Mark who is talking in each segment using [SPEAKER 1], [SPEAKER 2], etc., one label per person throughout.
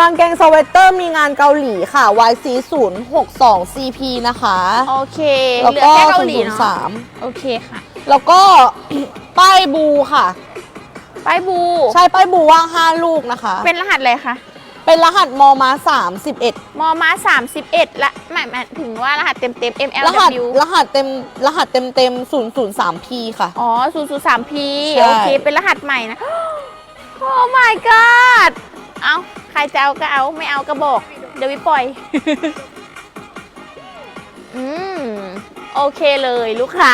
[SPEAKER 1] กางเกงสเวตเตอร์มีงานเกาหลีค่ะ YC 0 6 2 CP นะคะ
[SPEAKER 2] โอเค
[SPEAKER 1] แล้ว
[SPEAKER 2] เหลือ
[SPEAKER 1] ก็
[SPEAKER 2] แค่เกาหลีเนาะ
[SPEAKER 1] 003
[SPEAKER 2] โอเคค่ะ
[SPEAKER 1] แล้วก็ ป้ายบูค่ะ
[SPEAKER 2] ป้ายบู
[SPEAKER 1] ใช่ป้ายบูว่าง5ลูกนะคะ
[SPEAKER 2] เป็นรหัสอะไรคะ
[SPEAKER 1] เป็นรหัสมอมา31
[SPEAKER 2] มอมา31 ละหมายหมายถึงว่ารหัสเต็มเต็ม
[SPEAKER 1] รหัส
[SPEAKER 2] MLW
[SPEAKER 1] รหัสเต็มรหัสเต็มเต็ม003 P ค่ะ
[SPEAKER 2] อ๋อ003 P
[SPEAKER 1] ใช่
[SPEAKER 2] โอเค เป็นรหัสใหม่นะ โอ้ my god เอาใค รจะเอาก็เอาไม่เอาก็บอก เดี๋ยววิปล่อย อืม โอเคเลยลูกค้า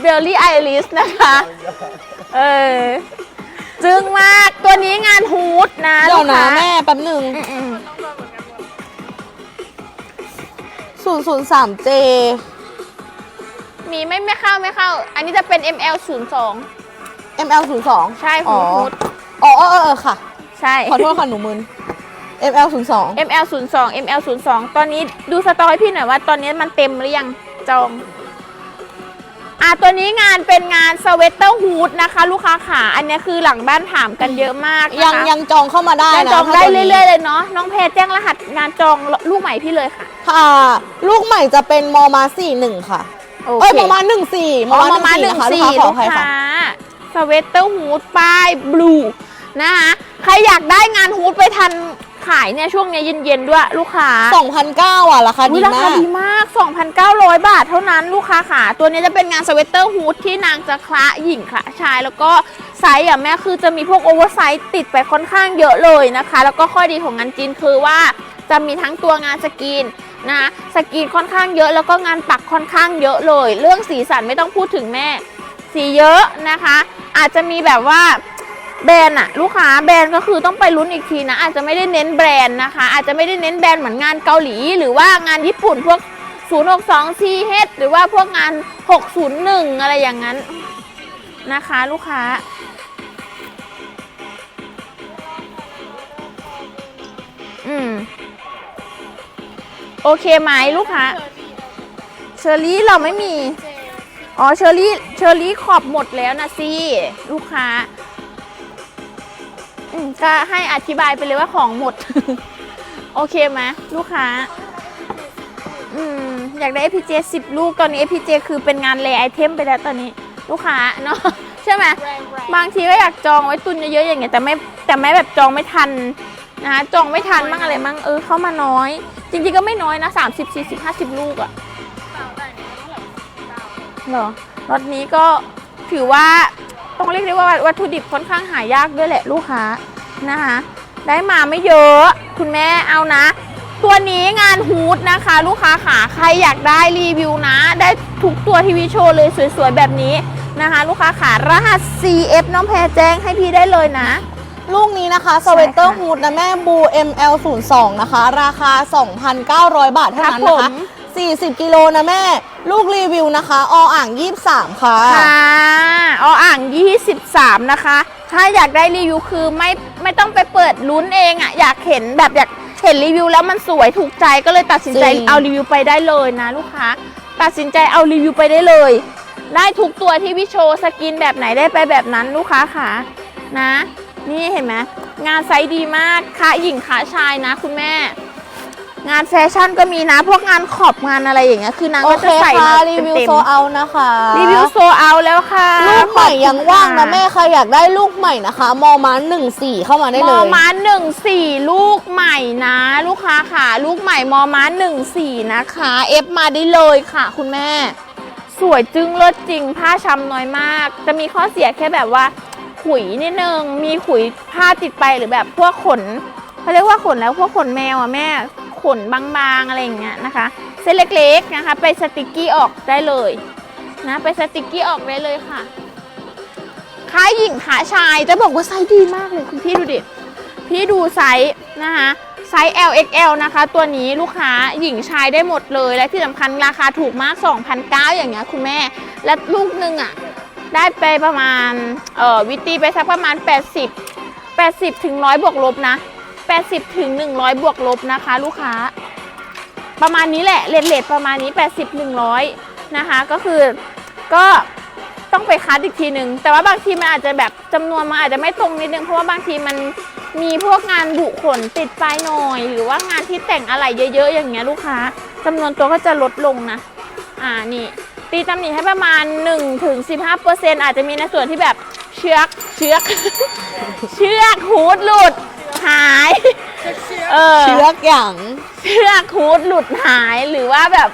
[SPEAKER 2] เบลลี่ไอริสนะคะ เออ จึงมากตัวนี้งานฮูดนะ
[SPEAKER 1] เดี๋ยว
[SPEAKER 2] ลูก
[SPEAKER 1] นะ
[SPEAKER 2] ค้า
[SPEAKER 1] แม่แป๊บหนึ่ง
[SPEAKER 2] อืม
[SPEAKER 1] 003J
[SPEAKER 2] ๆมีไม่ไม่เข้าไม่เข้า อันนี้จะเป็น ML 0 2
[SPEAKER 1] ML 02
[SPEAKER 2] ใช่
[SPEAKER 1] อ๋
[SPEAKER 2] ฮู
[SPEAKER 1] อ
[SPEAKER 2] ดฮูด
[SPEAKER 1] อ๋อเออเออเออค่ะ
[SPEAKER 2] ใช่
[SPEAKER 1] ขอโทษค่ะหนูมึน ML 02
[SPEAKER 2] ML 0 2 ML 0 2ตอนนี้ดูสตอให้พี่หน่อยว่าตอนนี้มันเต็มหรือยังจอง อะตัวนี้งานเป็นงานสเวตเตอร์ฮูดนะคะ ลูกค้าขาอันนี้คือหลังบ้านถามกันเยอะมากนะคะ
[SPEAKER 1] ยังยังจองเข้ามาได้
[SPEAKER 2] ยัง
[SPEAKER 1] นะ
[SPEAKER 2] จอง
[SPEAKER 1] ถ้า
[SPEAKER 2] ได้
[SPEAKER 1] ตัวนี้
[SPEAKER 2] เรื่อยๆเลยเนาะน้องแพรแจ้งรหัสงานจองลูกใหม่พี่เลยค่ะ
[SPEAKER 1] ค่ะ ลูกใหม่จะเป็นมอมา41ค่ะ
[SPEAKER 2] โอ
[SPEAKER 1] เอ้ย
[SPEAKER 2] เค
[SPEAKER 1] มอมา14ม
[SPEAKER 2] อ๋
[SPEAKER 1] อ
[SPEAKER 2] อ
[SPEAKER 1] มา
[SPEAKER 2] มาห
[SPEAKER 1] 14
[SPEAKER 2] นึ่ง
[SPEAKER 1] นะคะลูก
[SPEAKER 2] สี่
[SPEAKER 1] ค้าขอ
[SPEAKER 2] ลู
[SPEAKER 1] อกภัยค่ะ
[SPEAKER 2] ค้าสเวตเตอร์ฮูดป้ายบลู นะคะใครอยากได้งานฮูดไปทันขายเนี่ยช่วงเนี้ยเย็นๆด้วยลูกค้า
[SPEAKER 1] 2,009อะราคา
[SPEAKER 2] อุ๊
[SPEAKER 1] ดี
[SPEAKER 2] ยรา
[SPEAKER 1] มา
[SPEAKER 2] คาก ดีมาก 2,900 บาทเท่านั้นลูกค้าขาตัวนี้จะเป็นงานสเวตเตอร์ฮูดที่นางจะคละหญิงคละชาย แล้วก็ไซส์อะแม่คือจะมีพวกโอเวอร์ไซส์ติดไปค่อนข้างเยอะเลยนะคะ แล้วก็ข้อดีของงานจีนคือว่าจะมีทั้งตัวงานสกรีนนะคะสกรีนค่อนข้างเยอะ แล้วก็งานปักค่อนข้างเยอะเลย เรื่องสีสันไม่ต้องพูดถึงแม่ สีเยอะนะคะ อาจจะมีแบบว่า แบรนด์อะลูกค้าแบรนด์ก็คือต้องไปลุ้นอีกทีนะ อาจจะไม่ได้เน้นแบรนด์นะคะ อาจจะไม่ได้เน้นแบรนด์เหมือนงานเกาหลี หรือว่างานญี่ปุ่นพวก 062 CH หรือว่าพวกงาน 601 อะไรอย่างนั้นนะคะ ลูกค้า อืม โอเคไหมลูกค้า เชอรี่เราไม่มี อ๋อเชอรี่เชอรี่ขอบหมดแล้วนะสิลูกค้า อืมก็ให้อธิบายไปเลยว่าของหมด โอเคไหมลูกค้า อืมอยากได้ FPJ 10 ลูกตอนนี้ FPJ คือเป็นงานเลไอเทมไปแล้วตอนนี้ ลูกค้าเนาะใช่ไหมบางทีก็อยากจองไว้ตุนเยอะๆอย่างเงี้ยแต่ไม่แต่ไม่แบบจองไม่ทันนะคะจองไม่ทันมั่งอะไรมั่งเออเข้ามาน้อย จริงๆก็ไม่น้อยนะ 30 40 50 ลูกอะเหรอรถนี้ก็ถือว่า ต้องเรียกได้ว่าวัตถุดิบค่อนข้างหายากด้วยแหละลูกค้านะคะ ได้มาไม่เยอะ คุณแม่เอานะ ตัวนี้งานฮูดนะคะ ลูกค้าขาใครอยากได้รีวิวนะ ได้ทุกตัวทีวีโชว์เลยสวยๆแบบนี้นะคะ ลูกค้าขารหัส CF น้องแพรแจ้งให้พี่ได้เลยนะ
[SPEAKER 1] ลูกนี้นะคะสเวตเตอร์ฮูดนะแม่บู ML 02 นะคะ ราคา 2,900 บาทเท่านั้น
[SPEAKER 2] ครั
[SPEAKER 1] นะ
[SPEAKER 2] บ
[SPEAKER 1] คะ
[SPEAKER 2] ผม
[SPEAKER 1] 40 กิโลนะแม่ ลูกรีวิวนะคะ ออ่าง 23 ค่ะ
[SPEAKER 2] ค่ะออ่าง 23 นะคะ ถ้าอยากได้รีวิวคือไม่ไม่ต้องไปเปิดลุ้นเองอะอยากเห็นแบบอยากเห็นรีวิวแล้วมันสวยถูกใจก็เลยตัดสินใจ
[SPEAKER 1] จริง
[SPEAKER 2] เอารีวิวไปได้เลยนะลูกค้า ตัดสินใจเอารีวิวไปได้เลย ได้ทุกตัวที่พี่โชว์สกินแบบไหนได้ไปแบบนั้นลูกค้าค่ะนะ นี่เห็นไหมงานไซส์ดีมากขาหญิงขาชายนะคุณแม่ งานแฟชั่นก็มีนะ พวกงานขอบงานอะไรอย่างเงี้ยคือนาง
[SPEAKER 1] โอ
[SPEAKER 2] ก็
[SPEAKER 1] เค
[SPEAKER 2] จะใส่
[SPEAKER 1] ค่ะ
[SPEAKER 2] มา
[SPEAKER 1] รีวิว
[SPEAKER 2] เต็ม
[SPEAKER 1] โซเอานะคะ
[SPEAKER 2] ๆรีวิวโซเอาแล้วค่ะ
[SPEAKER 1] ลูกใหม่ยังว่างนะ
[SPEAKER 2] ขอบคุณค่
[SPEAKER 1] แม่ใครอยากได้ลูกใหม่นะคะมอมา14เข้ามาได้
[SPEAKER 2] ม
[SPEAKER 1] เล
[SPEAKER 2] อย ม้าหนึ่งสี่ลูกใหม่นะ ลูกค้าค่ะ ลูกใหม่มอม้าหนึ่งสี่นะคะ เอฟมาได้เลยค่ะ คุณแม่ สวยจึงเลิศจริงผ้าช้ำน้อยมาก จะมีข้อเสียแค่แบบว่า ขุยนิดนึงมีขุยผ้าติดไปหรือแบบพวกขนเขาเรียกว่าขนแล้วพวกขนแมวอะแม่ ขนบางๆอะไรอย่างเงี้ยนะคะ เส้นเล็กๆนะคะ ไปสติกกี้ออกได้เลยนะไปสติกกี้ออกได้เลยค่ะขาหญิงขาชายจะบอกว่าไซส์ดีมากเลยคุณพี่ดูดิพี่ดูไซส์นะคะไซส์ LXL นะคะ ตัวนี้ลูกค้าหญิงชายได้หมดเลย และที่สำคัญราคาถูกมาก2,009อย่างเงี้ยคุณแม่ และลูกนึงอะ ได้ไปประมาณเอ่อวิตีไปสักประมาณ 80 80 ถึง 100 บวกลบนะ 80ถึง100 บวกลบนะคะ ลูกค้า ประมาณนี้แหละเลทเลทประมาณนี้ 80 100 นะคะ ก็คือก็ต้องไปคัดอีกทีหนึ่งแต่ว่าบางทีมันอาจจะแบบจำนวนมันอาจจะไม่ตรงนิดนึงเพราะว่าบางทีมันมีพวกงานบุขนติดปลายหน่อย หรือว่างานที่แต่งอะไรเยอะๆ อย่างเงี้ยลูกค้าจำนวนตัวก็จะลดลงนะ อ่านี่ ตีตำหนิให้ประมาณ1ถึง15อาจจะมีในส่วนที่แบบเชือกเชือก เชือกฮูดหลุด หาย เออ
[SPEAKER 1] เชือกอย่าง
[SPEAKER 2] เชือกฮูดหลุดหายหรือว่าแบบ